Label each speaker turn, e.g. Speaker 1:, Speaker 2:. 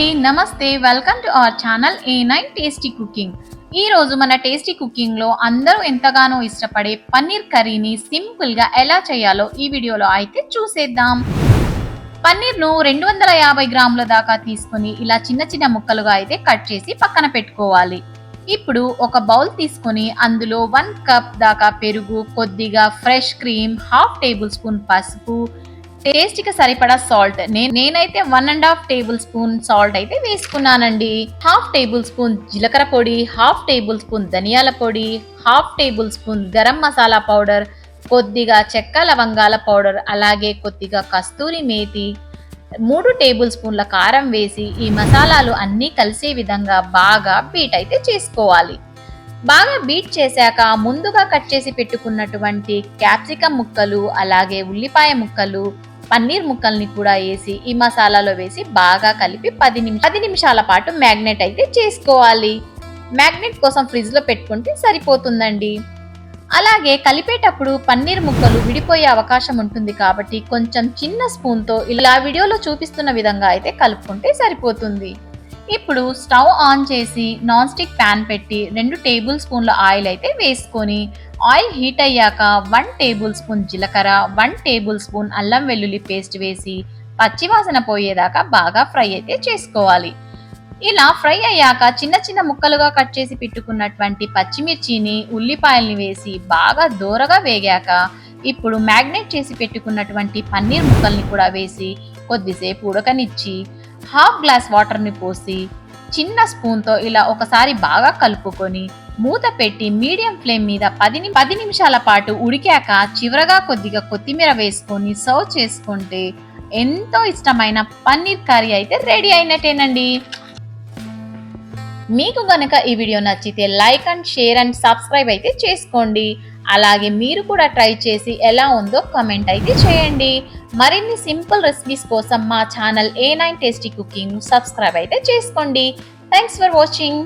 Speaker 1: నమస్తే. Welcome to our channel A nine tasty cooking. ఈ రోజు మన టేస్టీ కుకింగ్లో అందరూ ఎంతగానో ఇష్టపడే పన్నీర్ కర్రీని సింపుల్గా ఎలా చేయాలో ఈ వీడియోలో అయితే చూసేద్దాం. పన్నీర్ను రెండు వందల యాభై గ్రాముల దాకా తీసుకొని ఇలా చిన్న చిన్న ముక్కలుగా అయితే కట్ చేసి పక్కన పెట్టుకోవాలి. ఇప్పుడు ఒక బౌల్ తీసుకొని అందులో వన్ కప్ దాకా పెరుగు కొద్దిగా fresh cream half tablespoon పసుపు టేస్ట్కి సరిపడా సాల్ట్. నేనైతే one and half tablespoon salt అయితే వేసుకున్నానండి. హాఫ్ టేబుల్ స్పూన్ జీలకర్ర పొడి హాఫ్ టేబుల్ స్పూన్ ధనియాల పొడి half tablespoon garam masala powder కొద్దిగా చెక్క లవంగాల పౌడర్ అలాగే కొద్దిగా కస్తూరి మేతి మూడు టేబుల్ స్పూన్ల కారం వేసి ఈ మసాలాలు అన్నీ కలిసే విధంగా బాగా బీట్ అయితే చేసుకోవాలి. బాగా బీట్ చేశాక ముందుగా కట్ చేసి పెట్టుకున్నటువంటి క్యాప్సికం ముక్కలు అలాగే ఉల్లిపాయ ముక్కలు పన్నీర్ ముక్కల్ని కూడా వేసి ఈ మసాలాలో వేసి బాగా కలిపి పది నిమి పది నిమిషాల పాటు మ్యాగ్నెట్ అయితే చేసుకోవాలి. మ్యాగ్నెట్ కోసం ఫ్రిడ్జ్లో పెట్టుకుంటే సరిపోతుందండి. అలాగే కలిపేటప్పుడు పన్నీర్ ముక్కలు విడిపోయే అవకాశం ఉంటుంది కాబట్టి కొంచెం చిన్న స్పూన్తో ఇలా వీడియోలో చూపిస్తున్న విధంగా అయితే కలుపుకుంటే సరిపోతుంది. ఇప్పుడు స్టవ్ ఆన్ చేసి నాన్ స్టిక్ ప్యాన్ పెట్టి రెండు టేబుల్ స్పూన్ల ఆయిల్ అయితే వేసుకొని ఆయిల్ హీట్ అయ్యాక వన్ టేబుల్ స్పూన్ జీలకర్ర వన్ టేబుల్ స్పూన్ అల్లం వెల్లుల్లి పేస్ట్ వేసి పచ్చివాసన పోయేదాకా బాగా ఫ్రై అయితే చేసుకోవాలి. ఇలా ఫ్రై అయ్యాక చిన్న చిన్న ముక్కలుగా కట్ చేసి పెట్టుకున్నటువంటి పచ్చిమిర్చిని ఉల్లిపాయల్ని వేసి బాగా దూరగా వేగాక ఇప్పుడు మ్యాగ్నేట్ చేసి పెట్టుకున్నటువంటి పన్నీర్ ముక్కల్ని కూడా వేసి కొద్దిసేపు ఉడకనిచ్చి హాఫ్ గ్లాస్ వాటర్ని పోసి చిన్న స్పూన్తో ఇలా ఒకసారి బాగా కలుపుకొని మూత పెట్టి మీడియం ఫ్లేమ్ మీద పది ని- పది నిమిషాల పాటు ఉడికాక చివరగా కొద్దిగా కొత్తిమీర వేసుకొని సర్వ్ చేసుకుంటే ఎంతో ఇష్టమైన పన్నీర్ కర్రీ అయితే రెడీ అయినట్టేనండి. మీకు గనక ఈ వీడియో నచ్చితే like and share and subscribe అయితే చేసుకోండి. అలాగే మీరు కూడా ట్రై చేసి ఎలా ఉందో కమెంట్ అయితే చేయండి. మరిన్ని సింపుల్ రెసిపీస్ కోసం మా channel A nine tasty cooking subscribe అయితే చేసుకోండి. Thanks for watching